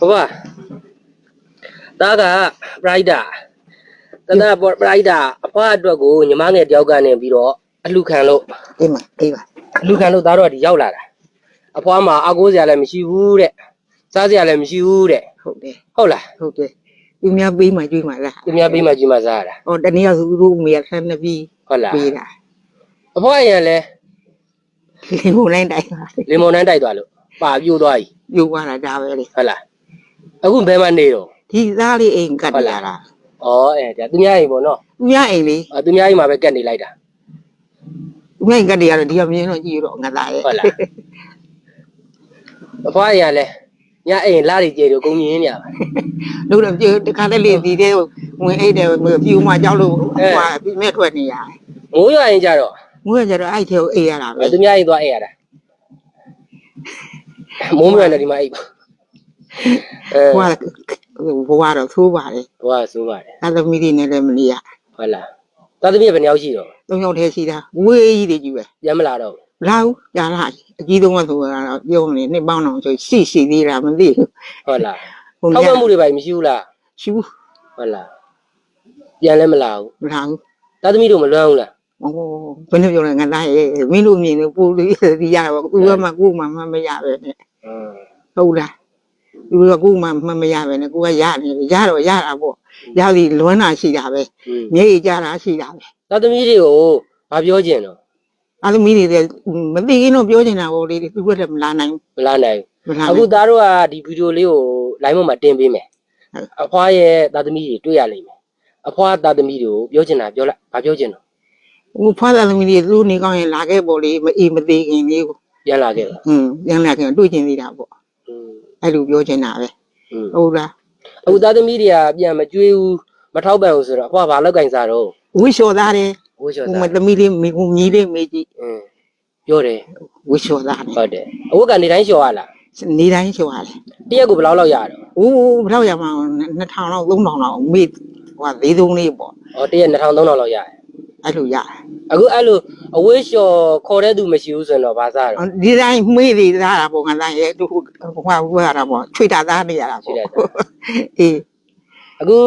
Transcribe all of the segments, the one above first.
ဘဘတားကပရိုက်တာတတပရိုက်တာအဖွားအတွက်ကိုညီမငယ်တယောက်ကနေပြီးတော့အလှခံလို့အေးမအေးပါအလှခံလို့သားတော့ဒီရောက်လာတာအဖွားမှာအကိုးစရာလည်းမရှိဘူးတဲ့စားစရာလည်းမရှိဘူးတဲ့ဟုတ်တယ်ဟုတ်လားဟုတ်တယ်သူများပေးမှကျွေးမှလားသူများပေးမှကြီးမှစားရတာဟောတနည်းကသူတို့အမေကဆန်းနေပြီဟုတ်လားပေးတာအဖွားရန်လည်းလင်းမို့လိုက်တိုင်းပါလင်မွန်တန်းတိုက်သွားလို့ပါပြိုးသွားပြီယူသွားတာဒါပဲလေဟုတ်လား အခုဘယ်မှာနေတော့ဒီသားလေးအိမ်ကတ်ရတာဩအဲဒါသူများအိမ်ပေါ့နော်သူများအိမ်လေအဲသူများအိမ်မှာပဲကတ်နေလိုက်တာသူများအိမ်ကတ်ရတော့ဒီကမြင်တော့ကြည့်တော့ငါသားရဲ့ဟုတ်လားအဖွားရန်လည်းညအိမ်လာတွေကျေတို့ကုန်မြင်နေရပါလို့တော့ပြေတခါတလေဒီတဲ့ဝင်အိတ်တယ်ပြူမှကြောက်လို့ဟွာပြမဲ့ထွက်နေရတယ်မိုးရွာရင်ကြတော့ငွေကြတော့အဲ့ထဲကိုအေးရတာပဲအဲသူများအိမ်သွားအိမ်ရတာမိုးမရွာနဲ့ဒီမှာအိမ်ပါ အဲဟွာဘဝတော့သိုးပါတယ်ဟိုကဆိုးပါတယ်သာသမီတွေနဲ့လည်းမနေရဟုတ်လားသာသမီးကဘယ်နှစ်ယောက်ရှိတော့သုံးယောက်တည်းရှိတာဝေးကြီးတွေကြီးပဲပြန်မလာတော့ဘူးလာဘူးကြာလာအကြီးဆုံးကဆိုတာတော့ပြောနေနှစ်ပေါင်းအောင်ဆိုရှိရှိသေးတာမသိဘူးဟုတ်လားဟုတ်ထောက်ကဲ့ပံ့မှုတွေပါမရှိဘူးလားရှိဘူးဟုတ်လားပြန်လည်းမလာဘူးမလာဘူးသာသမီတို့မလွမ်းဘူးလားဟိုဘယ်လိုပြောလဲငါသားရဲ့မင်းတို့မြင်လို့ပူလို့ဒီရတော့ကူကမှကူမှမမရပဲနဲ့အင်းဟုတ်လား သူတို့ကကိုယ်မှမှတ်မရပဲနဲ့ကိုကရနေရတော့ရတာပေါ့ရသည်လွမ်းတာရှိတာပဲမျက်ရည်ကျတာရှိတာပဲသားသမီးတွေကိုဘာပြောကြင်တော့အသမီးတွေလည်းမသိရင်တော့ပြောချင်တာပေါ့လေသူကလည်းမလာနိုင်ဘူးမလာနိုင်ဘူးအခုသားတို့ကဒီဗီဒီယိုလေးကို live မှာတင်ပေးမယ်အဖွားရဲ့သားသမီးတွေတွေ့ရလိမ့်မယ်အဖွားသားသမီးတွေကိုပြောချင်တာပြောလိုက်ဘာပြောချင်တော့ဟိုဖွားသားသမီးတွေသူ့နေကောင်းရင်လာခဲ့ပေါ့လေမအေးမသေးခင်လေးကိုပြန်လာခဲ့တာอืมပြန်လာခဲ့တွေ့ချင်သေးတာပေါ့ အဲ့လိုပြောချင်တာပဲဟုတ်လားအခုသားသမီးတွေကပြန်မကြွေးဘူးမထောက်ပံ့ဘူးဆိုတော့အဖွာဘာလောက်ကင်စားတော့ဝိလျှော်သားတယ်ဝိလျှော်သားသမီးလေးမိဦးမြီးလေးမေးကြည့်အင်းပြောတယ်ဝိလျှော်သားတယ်ဟုတ်တယ်အဝတ်ကနေတိုင်းလျှော်ရလားနေတိုင်းလျှော်ရတယ်တရက်ကိုဘယ်လောက်လောက်ရတော့ဦးဘယ်လောက်ရမှာ2000လောက်3000လောက်မေးဟို၄သုံးလေးပေါ့ဟောတရက်2000 3000လောက်ရတယ် အဲ့လိုရတယ်အခုအဲ့လိုအဝတ်လျှော်ခေါ်တဲ့သူမရှိဘူးဆိုရင်တော့ဘာစားတော့။ဒီတိုင်းမေ့သေးသားတာပေါ့ငါသားရဲ့သူဟိုဟိုဟိုရတာပေါ့ချွေတာသားနေရတာရှိပေါ့တယ်။အေးအခု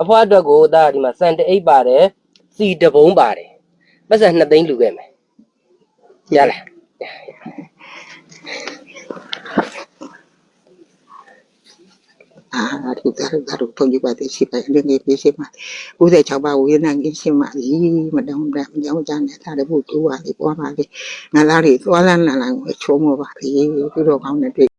အဖွားအတွက်ကိုဒါဒီမှာစံတအိတ်ပါတယ်စီတပုံးပါတယ်ပတ်စံ2သိန်းလူခဲ့မယ်ရလား အာသူသားတို့သားတို့ထုံကြည့်ပါသေးရှိပါလေနေပြေးရှိမှာ96ပါဝေးနာကြီးရှိမှာဒီမတောင်းတမကြောင်းကြနဲ့သားတို့ဘုသူပါလေပွားပါလေငါသားတွေသွားလန်းလန်းလန်းကိုချုံးမပါလေသူတို့ကောင်းတဲ့တွေ့